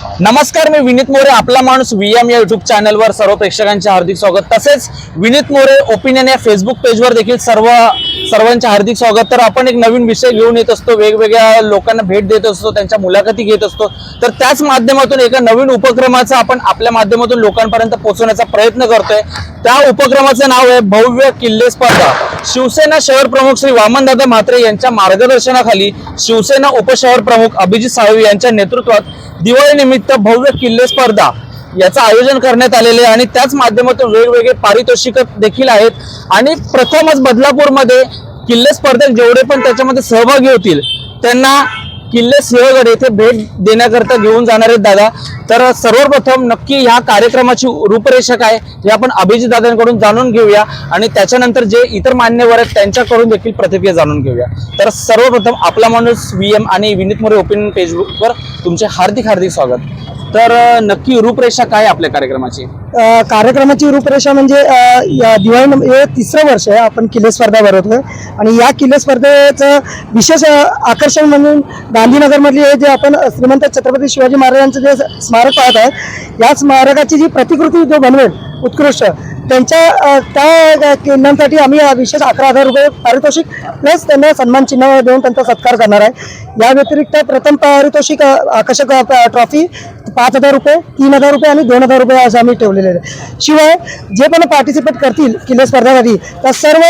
नमस्कार मी विनीत मोरे आपला माणूस व्ही एम या युट्यूब चॅनलवर सर्व प्रेक्षकांचे हार्दिक स्वागत. तसेच विनीत मोरे ओपिनियन या फेसबुक पेजवर देखील सर्व सर्वांचे हार्दिक स्वागत. तर आपण एक नवीन विषय घेऊन येत असतो वेगवेगळ्या लोकांना भेट देत असतो त्यांच्या मुलाखती घेत असतो. तर त्याच माध्यमातून एका नवीन उपक्रमाचा आपण आपल्या माध्यमातून लोकांपर्यंत पोहोचवण्याचा प्रयत्न करतोय. त्या उपक्रमाचं नाव आहे भव्य किल्ले स्पर्धा. शिवसेना शहर प्रमुख श्री वामनदादा म्हात्रे यांच्या मार्गदर्शनाखाली शिवसेना उपशहर प्रमुख अभिजित साळवी यांच्या नेतृत्वात दिवाळीनिमित्त भव्य किल्ले स्पर्धा याचं आयोजन करण्यात आलेले आहे आणि त्याच माध्यमातून वेगवेगळे पारितोषिक देखील आहेत. आणि प्रथमच बदलापूरमध्ये किल्ले स्पर्धक जेवढे पण त्याच्यामध्ये सहभागी होतील त्यांना किल्ले सिंहगड येथे भेट देण्याकरता घेऊन जाणार आहेत दादा. तर सर्वप्रथम नक्की ह्या कार्यक्रमाची रूपरेषा काय हे आपण अभिजित दादांकडून जाणून घेऊया आणि त्याच्यानंतर जे इतर मान्यवर आहेत त्यांच्याकडून देखील प्रतिक्रिया जाणून घेऊया. तर सर्वप्रथम आपला माणूस व्ही एम आणि विनीत मोरे ओपिनियन फेसबुकवर तुमचे हार्दिक हार्दिक स्वागत. तर नक्की रूपरेषा काय आहे आपल्या कार्यक्रमाची? कार्यक्रमाची रूपरेषा म्हणजे या दिवाळी हे तिसरं वर्ष आहे आपण किल्ले स्पर्धा भरवतोय. आणि या किल्ले स्पर्धेचं विशेष आकर्षण म्हणून गांधीनगरमधली हे जे आपण श्रीमंत छत्रपती शिवाजी महाराजांचं जे स्मारक पाहत आहे या स्मारकाची जी प्रतिकृती जो बनवेल उत्कृष्ट त्यांच्या त्या किल्ल्यांसाठी आम्ही विशेष अकरा हजार रुपये पारितोषिक प्लस त्यांना सन्मान चिन्ह देऊन त्यांचा सत्कार करणार आहे. या व्यतिरिक्त प्रथम पारितोषिक आकर्षक ट्रॉफी पाच हजार रुपये तीन हजार रुपये आणि दोन हजार रुपये असं आम्ही ठेवलेले आहे शिवाय जे पण पार्टिसिपेट करतील किल्ले स्पर्धेसाठी त्या सर्व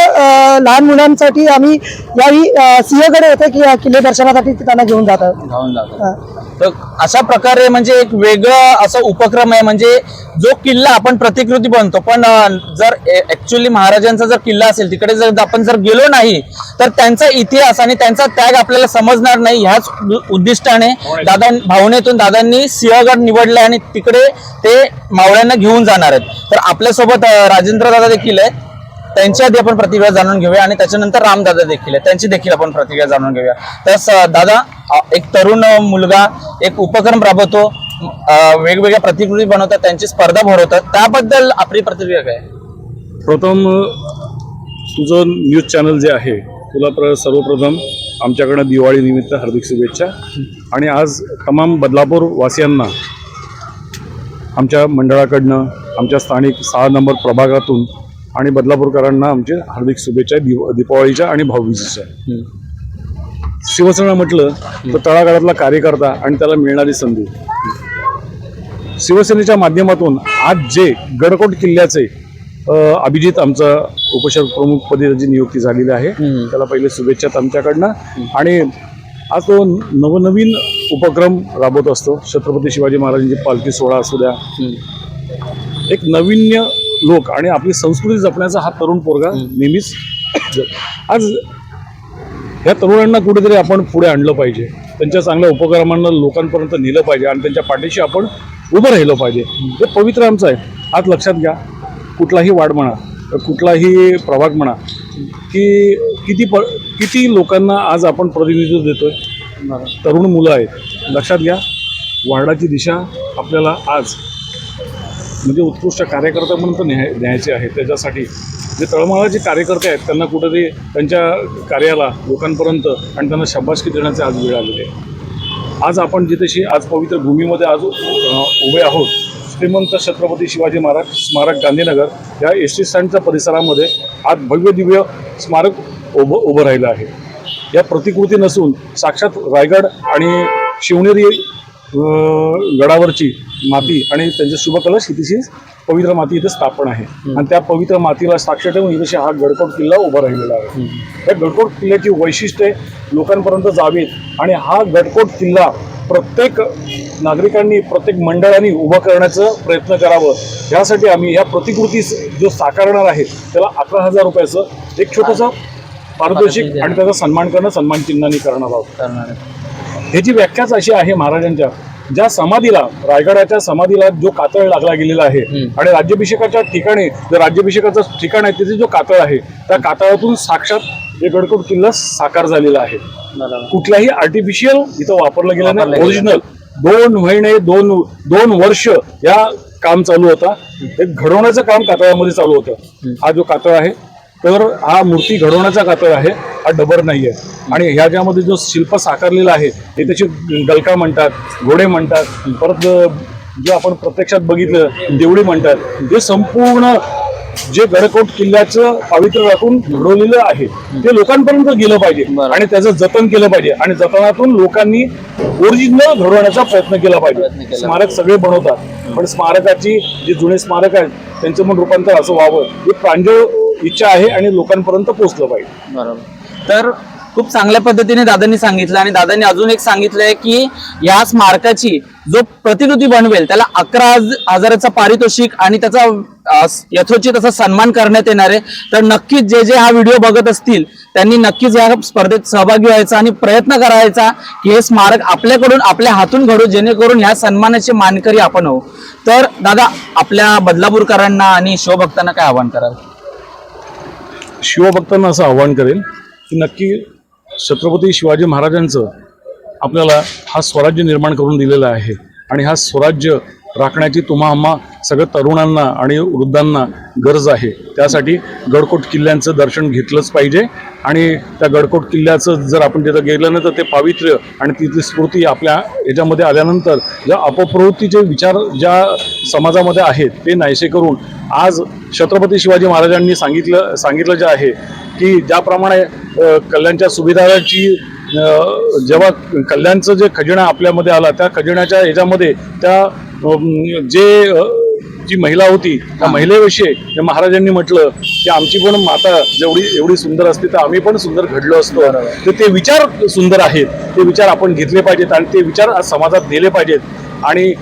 लहान मुलांसाठी आम्ही यावेळी सिंहगड येथे कि- किल्ले दर्शनासाठी त्यांना घेऊन जात आहोत जाऊन जातो अ, तर अशा प्रकारे म्हणजे एक वेगळं असं उपक्रम आहे म्हणजे जो किल्ला आपण प्रतिकृती बनतो. पण जर ऍक्च्युली महाराजांचा जर किल्ला असेल तिकडे जर आपण जर गेलो नाही तर त्यांचा इतिहास आणि त्यांचा त्याग आपल्याला समजणार नाही. ह्याच उद्दिष्टाने दादा भावनेतून दादांनी सिंहगड निवडले आणि तिकडे ते मावळ्यांना घेऊन जाणार आहेत. तर आपल्यासोबत राजेंद्र दादा देखील आहेत. त्यांची आधी आपण प्रतिक्रिया जाणून घेऊया आणि त्याच्यानंतर रामदादा देखील आहे त्यांची देखील आपण प्रतिक्रिया जाणून घेऊया. तर दादा एक तरुण मुलगा एक उपक्रम राबवतो. वेगवेगळ्या प्रतिकृती बनवतात त्यांची स्पर्धा भरवतात. त्याबद्दल आपली प्रतिक्रिया काय? प्रथम तुझं न्यूज चॅनल जे आहे तुला प्र सर्वप्रथम आमच्याकडनं दिवाळी निमित्त हार्दिक शुभेच्छा. आणि आज तमाम बदलापूर वासियांना आमच्या मंडळाकडनं आमच्या स्थानिक सहा नंबर प्रभागातून आणि बदलापूरकरांना आमचे हार्दिक शुभेच्छा दिव दीपावळीच्या आणि भाऊबीजेच्या. शिवसेना म्हटलं तर तळागाळातला कार्यकर्ता आणि त्याला मिळणारी संधी. शिवसेनेच्या माध्यमातून आज जे गडकोट किल्ल्याचे अभिजित आमचा उपशहर प्रमुख पदी त्याची नियुक्ती झालेली आहे. त्याला पहिले शुभेच्छा आमच्याकडनं. आणि आज तो नवनवीन उपक्रम राबवत असतो. छत्रपती शिवाजी महाराजांची पालखी सोहळा असू द्या. एक नवीन्य लोक आणि आपली संस्कृती जपण्याचा हा तरुण पोरगा नेहमीच आज या तरुणांना कुठेतरी आपण पुढे आणलं पाहिजे. त्यांच्या चांगल्या उपक्रमांना लोकांपर्यंत नेलं पाहिजे आणि त्यांच्या पाठीशी आपण उभं राहिलं पाहिजे. हे पवित्र आमचं आहे. आज लक्षात घ्या. कुठलाही वाढ म्हणा कुठलाही प्रभाग म्हणा की किती प किती लोकांना आज आपण प्रतिनिधित्व देतो आहे तरुण मुलं आहेत. लक्षात घ्या वार्डाची दिशा आपल्याला आज म्हणजे उत्कृष्ट कार्यकर्त्यापर्यंत न्याय न्यायचे आहे त्याच्यासाठी जे तळमळाचे कार्यकर्ते आहेत त्यांना कुठेतरी त्यांच्या कार्याला लोकांपर्यंत आणि त्यांना शाबासकी देण्याचे आज वेळ आलेले आहे. आज आपण जिथेशी आज पवित्र भूमीमध्ये आज उभे आहोत श्रीमंत छत्रपती शिवाजी महाराज स्मारक गांधीनगर या एस टी स्टँडच्या परिसरामध्ये आज भव्य दिव्य स्मारक उभं उभं राहिलं आहे. या प्रतिकृती नसून साक्षात रायगड आणि शिवनेरी गडावरची माती आणि त्यांचे शुभकलश इथेशी पवित्र माती इथे स्थापन आहे. आणि त्या पवित्र मातीला साक्ष ठेवून इथे हा गडकोट किल्ला उभा राहिलेला आहे. या गडकोट किल्ल्याची वैशिष्ट्ये लोकांपर्यंत जावीत आणि हा गडकोट किल्ला प्रत्येक नागरिकांनी प्रत्येक मंडळांनी उभा करण्याचा प्रयत्न करावं. यासाठी आम्ही या प्रतिकृती जो साकारणार आहे त्याला अकरा हजार रुपयाचं एक छोटंसं पारितोषिक आणि त्याचा सन्मान करणं सन्मान चिन्हाने करणार आहोत. ह्याची व्याख्याच अशी आहे महाराजांच्या. ज्या समाधीला रायगडाच्या समाधीला जो कातळ लागला गेलेला आहे आणि राज्याभिषेकाच्या ठिकाणी जो राज्याभिषेकाचं ठिकाण आहे तिथे जो कातळ आहे त्या कातळातून साक्षात हे गडकोट किल्ला साकार झालेला आहे. कुठल्याही आर्टिफिशियल इथं वापरलं गेलं नाही. ओरिजिनल दोन महिने दोन दोन वर्ष या काम चालू होता. हे घडवण्याचं काम कातळामध्ये चालू होतं. हा जो कातळ आहे तर हा मूर्ती घडवण्याचा कातळ आहे. हा डबर नाही आहे आणि ह्या ज्यामध्ये जो शिल्प साकारलेला आहे ते त्याची गलका म्हणतात घोडे म्हणतात परत जे आपण प्रत्यक्षात बघितलं देवडी म्हणतात हे संपूर्ण जे गडकोट किल्ल्याचं पावित्र्य राखून घडवलेलं आहे. ते लोकांपर्यंत गेलं पाहिजे. आणि त्याचं जतन केलं पाहिजे. आणि जतनातून लोकांनी ओरिजिनल घडवण्याचा प्रयत्न केला पाहिजे. स्मारक सगळे बनवतात. पण स्मारकाची जे जुने स्मारक आहेत त्यांचं पण रूपांतर असं व्हावं. ही प्रांजळ इच्छा आहे आणि लोकांपर्यंत पोहोचलं पाहिजे. बरोबर. तर खूप चांगल्या पद्धतीने दादांनी सांगितलं आणि दादांनी अजून एक सांगितलंय की या स्मारकाची जो प्रतिकृती बनवेल त्याला अकरा हजाराचा पारितोषिक आणि त्याचा यथोचित असा सन्मान करण्यात येणार आहे. तर नक्कीच जे जे हा व्हिडिओ बघत असतील त्यांनी नक्कीच या स्पर्धेत सहभागी व्हायचा आणि प्रयत्न करायचा की हे स्मारक आपल्याकडून आपल्या हातून घडू जेणेकरून ह्या सन्मानाचे मानकरी आपण होऊ. तर दादा आपल्या बदलापूरकरांना आणि शिवभक्तांना काय आवाहन कराल? शिवभक्तांना असं आव्हान करेल की नक्की छत्रपती शिवाजी महाराजांचं आपल्याला हा स्वराज्य निर्माण करून दिलेला आहे. आणि हा स्वराज्य राखण्याची तुम्हा आम्हा सगळं तरुणांना आणि वृद्धांना गरज आहे. त्यासाठी गडकोट किल्ल्यांचं दर्शन घेतलंच पाहिजे आणि त्या गडकोट किल्ल्याचं जर आपण तिथं गेलं ना तर ते पावित्र्य आणि तिथली स्फूर्ती आपल्या याच्यामध्ये आल्यानंतर ज्या अपप्रवृत्तीचे विचार ज्या समाजामध्ये आहेत ते नाहीसे करून आज छत्रपती शिवाजी महाराजांनी सांगितलं सांगितलं जे आहे की ज्याप्रमाणे कल्याणच्या सुभेदाराची जेव्हा कल्याणचं जे खजिना आपल्यामध्ये आला त्या खजिन्याच्या ह्याच्यामध्ये त्या जे जी महिला होती त्या महिलेविषयी महाराजांनी म्हटलं की आमची पण माता जेवढी एवढी सुंदर असते तर आम्ही पण सुंदर घडलो असतो. तर ते विचार सुंदर आहेत. ते विचार आपण घेतले पाहिजेत आणि ते विचार आज समाजात नेले पाहिजेत. आणि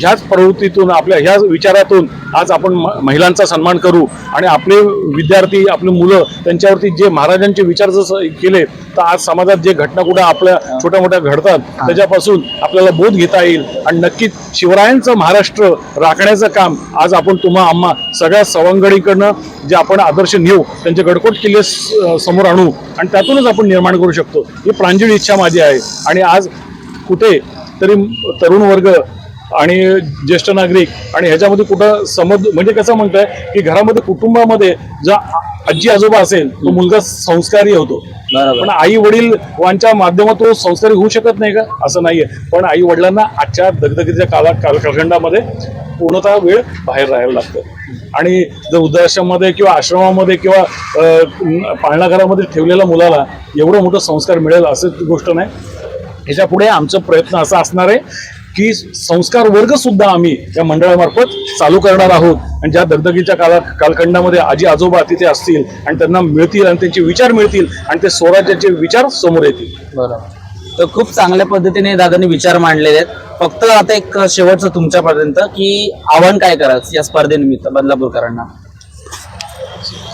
ह्याच प्रवृत्तीतून आपल्या ह्याच विचारातून आज आपण म- महिलांचा सन्मान करू आणि आपले विद्यार्थी आपली मुलं त्यांच्यावरती जे महाराजांचे विचार जसं केले तर आज समाजात जे घटना कुठं आपल्या छोट्या मोठ्या घडतात त्याच्यापासून आपल्याला बोध घेता येईल. आणि नक्कीच शिवरायांचं महाराष्ट्र राखण्याचं काम आज आपण तुम्हा आम्हा सगळ्या सवंगडीकडनं जे आपण आदर्श नेऊ त्यांचे गडकोट किल्ले स- समोर आणू आणि त्यातूनच आपण निर्माण करू शकतो. ही प्रांजळी इच्छा माझी आहे. आणि आज कुठे तरी तरुण वर्ग आणि ज्येष्ठ नागरिक आणि ह्याच्यामध्ये कुठं समज म्हणजे कसं म्हणताय की घरामध्ये कुटुंबामध्ये जर आ- आजी आजोबा असेल तो मुलगा संस्कारी होतो. पण आई वडील यांच्या माध्यमातून संस्कारी होऊ शकत नाही का? असं नाहीये. पण आई वडिलांना आजच्या दगदगीच्या काला काल कालखंडामध्ये पूर्णतः वेळ बाहेर राहायला लागतं. आणि जर वृद्धाश्रममध्ये किंवा आश्रमामध्ये किंवा पाळणाघरामध्ये ठेवलेल्या मुलाला एवढं मोठं संस्कार मिळेल असं गोष्ट नाही. ह्याच्या पुढे आमचा प्रयत्न असा असणार आहे की संस्कार वर्ग सुद्धा आम्ही त्या मंडळामार्फत चालू करणार आहोत. आणि ज्या दगदगीच्या काला कालखंडामध्ये आजी आजोबा तिथे असतील आणि त्यांना मिळतील आणि त्यांचे विचार मिळतील आणि ते स्वराज्याचे विचार समोर येतील. बरोबर. तर खूप चांगल्या पद्धतीने दादांनी विचार मांडलेले आहेत. फक्त आता एक शेवटचं तुमच्यापर्यंत की आव्हान काय करायचं या स्पर्धेनिमित्त बदलापूरकरांना?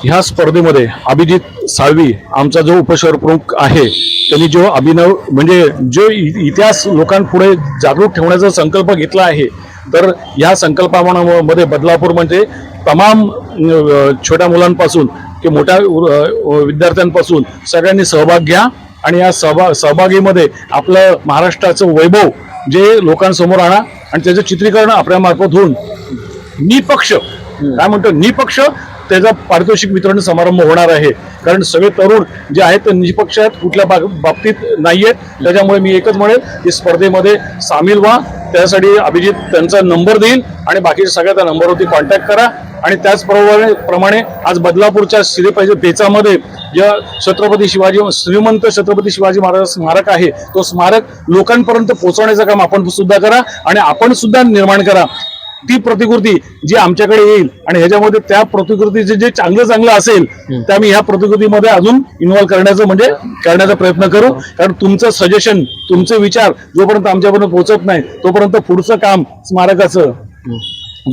ह्या स्पर्धेमध्ये अभिजित साळवी आमचा जो उपशहर प्रमुख आहे त्यांनी जो अभिनव म्हणजे जो इ- इतिहास लोकांपुढे जागरूक ठेवण्याचा संकल्प घेतला आहे तर या संकल्पामध्ये बदलापूर म्हणजे तमाम छोट्या मुलांपासून ते मोठ्या विद्यार्थ्यांपासून सगळ्यांनी सहभाग घ्या आणि या सहभाग सहभागीमध्ये आपलं महाराष्ट्राचं वैभव जे लोकांसमोर आणा आणि त्याचं चित्रीकरण आपल्यामार्फत होऊन निपक्ष काय म्हणतो? निपक्ष त्याचा पारितोषिक वितरण समारंभ होणार आहे. कारण सगळे तरुण जे आहेत ते निष्पक्ष आहेत कुठल्या बाबतीत बाबतीत आहेत त्याच्यामुळे मी एकच म्हणेल की स्पर्धेमध्ये सामील व्हा. त्यासाठी अभिजित त्यांचा नंबर देईल आणि बाकीच्या सगळ्या त्या नंबरवरती कॉन्टॅक्ट करा. आणि त्याचप्रमाणे प्रमाणे आज बदलापूरच्या श्रीपाहिजे पेचामध्ये जे छत्रपती शिवाजी श्रीमंत छत्रपती शिवाजी महाराज स्मारक आहे तो स्मारक लोकांपर्यंत पोहोचवण्याचं काम आपण सुद्धा करा आणि आपण सुद्धा निर्माण करा. ती प्रतिकृती जी आमच्याकडे येईल आणि ह्याच्यामध्ये त्या प्रतिकृतीचे जे चांगलं चांगलं असेल ते आम्ही ह्या प्रतिकृतीमध्ये अजून इन्व्हॉल्व करण्याचं म्हणजे करण्याचा प्रयत्न करू. कारण तुमचं सजेशन तुमचे विचार जोपर्यंत आमच्यापर्यंत पोहोचत नाही तोपर्यंत पुढचं काम स्मारकाचं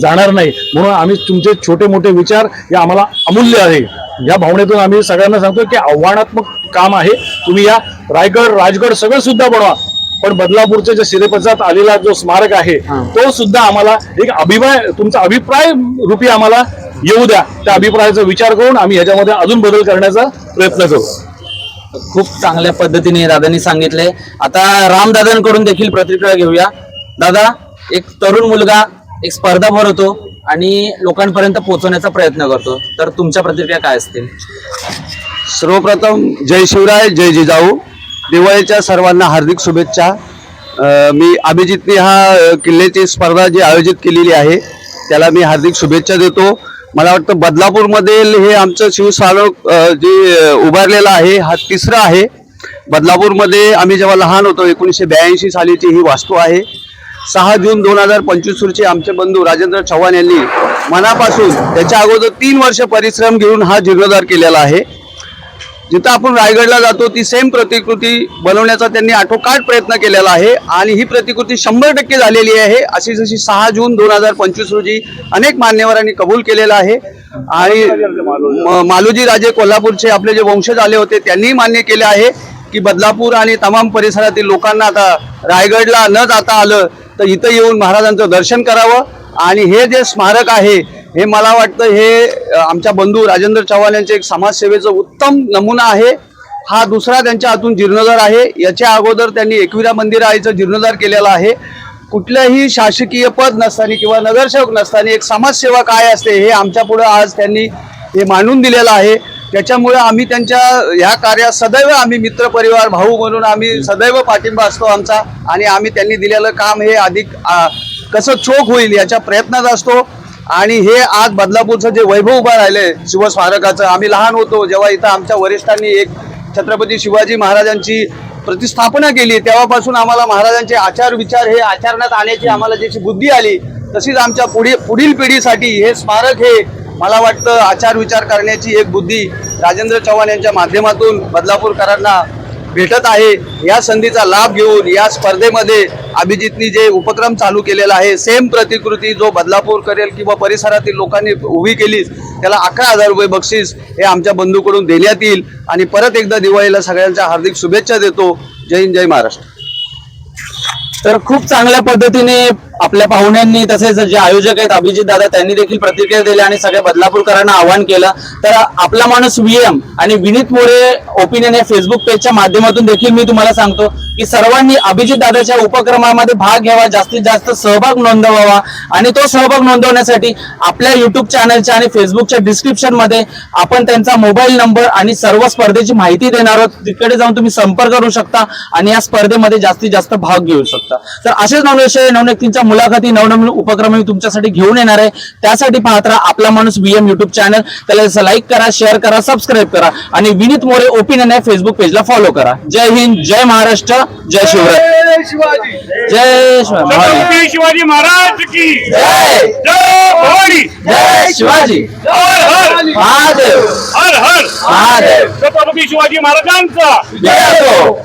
जाणार नाही. म्हणून आम्ही तुमचे छोटे मोठे विचार हे आम्हाला अमूल्य आहे. या भावनेतून आम्ही सगळ्यांना सांगतो की आव्हानात्मक काम आहे. तुम्ही या रायगड राजगड सगळं सुद्धा बनवा. पण बदलापूरच्या ज्या शिरेपथात आलेला जो स्मारक आहे तो सुद्धा आम्हाला एक अभिप्राय तुमचा अभिप्राय रूपी आम्हाला येऊ द्या. त्या अभिप्रायाचा विचार करून आम्ही ह्याच्यामध्ये अजून बदल करण्याचा प्रयत्न करू. खूप चांगल्या पद्धतीने दादांनी सांगितले. आता राम दादांकडून देखील प्रतिक्रिया घेऊया. दादा एक तरुण मुलगा एक स्पर्धा भरवतो आणि लोकांपर्यंत पोहोचवण्याचा प्रयत्न करतो. तर तुमच्या प्रतिक्रिया काय असतील? सर्वप्रथम जय शिवराय जय जिजाऊ. दिवाळीच्या सर्वांना हार्दिक शुभेच्छा. मी अभिजितने हा किल्ल्याची स्पर्धा जी आयोजित केलेली आहे त्याला मी हार्दिक शुभेच्छा देतो. मला वाटतं बदलापूरमधील हे आमचं शिवसालोक जे उभारलेलं आहे हा तिसरा आहे. बदलापूरमध्ये आम्ही जेव्हा लहान होतो एकोणीसशे ब्याऐंशी सालीची ही वास्तू आहे. सहा जून दोन हजार पंचवीस रोजी आमचे बंधू राजेंद्र चव्हाण यांनी मनापासून त्याच्या अगोदर तीन वर्ष परिश्रम घेऊन हा जीर्णोद्धार केलेला आहे. जिथं आपण रायगडला जातो ती सेम प्रतिकृती बनवण्याचा त्यांनी आटोकाट प्रयत्न केलेला आहे. आणि ही प्रतिकृती शंभर टक्के झालेली आहे. अशी जशी सहा जून दोन हजार पंचवीस रोजी अनेक मान्यवरांनी कबूल केलेलं आहे. आणि म- मालोजी राजे कोल्हापूरचे आपले जे वंशज आले होते त्यांनीही मान्य केले आहे की बदलापूर आणि तमाम परिसरातील लोकांना आता रायगडला न जाता आलं तर इथं येऊन महाराजांचं दर्शन करावं. आणि हे जे स्मारक आहे हे मला वाटतं हे आमच्या बंधू राजेंद्र चव्हाण यांचे एक समाजसेवेचं उत्तम नमुना आहे. हा दुसरा त्यांच्या हातून जीर्णोद्धार आहे. याच्या अगोदर त्यांनी एकविरा मंदिर आईचं जीर्णोद्धार केलेलं आहे. कुठलंही शासकीय पद नसताना किंवा नगरसेवक नसताना एक समाजसेवा काय असते हे आमच्यापुढं आज त्यांनी हे मांडून दिलेलं आहे. त्याच्यामुळे आम्ही त्यांच्या ह्या कार्यात सदैव आम्ही मित्रपरिवार भाऊ म्हणून आम्ही सदैव पाठिंबा असतो आमचा. आणि आम्ही त्यांनी दिलेलं काम हे अधिक कसं चोख होईल याच्या प्रयत्नात असतो. आणि हे आज बदलापूरचं जे वैभव उभं राहिलंय शिवस्मारकाचं आम्ही लहान होतो जेव्हा इथं आमच्या वरिष्ठांनी एक छत्रपती शिवाजी महाराजांची प्रतिस्थापना केली तेव्हापासून आम्हाला महाराजांचे आचार विचार हे आचरणात आणण्याची आम्हाला जशी बुद्धी आली तशीच आमच्या पुढे पुढील पिढीसाठी हे स्मारक हे मला वाटतं आचार विचार करण्याची एक बुद्धी राजेंद्र चव्हाण यांच्या माध्यमातून बदलापूरकरांना भेटत आहे. या संधीचा लाभ घेऊन या स्पर्धेमध्ये अभिजितनी जे उपक्रम चालू केलेला आहे सेम प्रतिकृती जो बदलापूर करेल किंवा परिसरातील लोकांनी उभी केली त्याला अकरा हजार रुपये बक्षीस हे आमच्या बंधूकडून देण्यात येईल. आणि परत एकदा दिवाळीला सगळ्यांच्या हार्दिक शुभेच्छा देतो. जय हिंद जय महाराष्ट्र. तर खूप चांगल्या पद्धतीने आपल्या पाहुण्यांनी तसेच जे आयोजक आहेत अभिजित दादा त्यांनी देखील प्रतिक्रिया दिल्या आणि सगळ्या बदलापूरकरांना आवाहन केलं. तर आपला माणूस व्हीएम आणि विनीत मोरे ओपिनियन या फेसबुक पेजच्या माध्यमातून देखील मी तुम्हाला सांगतो की सर्वांनी अभिजित दादाच्या उपक्रमामध्ये भाग घ्यावा जास्तीत जास्त सहभाग नोंदवावा आणि तो सहभाग नोंदवण्यासाठी आपल्या युट्यूब चॅनलच्या आणि फेसबुकच्या डिस्क्रिप्शनमध्ये आपण त्यांचा मोबाईल नंबर आणि सर्व स्पर्धेची माहिती देणार आहोत. तिकडे जाऊन तुम्ही संपर्क करू शकता आणि या स्पर्धेमध्ये जास्तीत जास्त भाग घेऊ शकता. तर असेच नवविषय नवनिक्तींच्या मुलाखती नवनवीन उपक्रम मी तुमच्यासाठी घेऊन येणार आहे. त्यासाठी पाहत राहा आपला माणूस व्हीएम युट्यूब चॅनल त्याला लाईक करा शेअर करा सबस्क्राईब करा. आणि विनीत मोरे ओपिनियन या फेसबुक पेजला फॉलो करा. जय हिंद जय महाराष्ट्र जय शिवराय. जय छत्रपती शिवाजी. महाराज की. जय. जय जय शिवाजी. हर हर. महादेव. हर हर. महादेव. छत्रपती शिवाजी महाराजांचा. जय हो.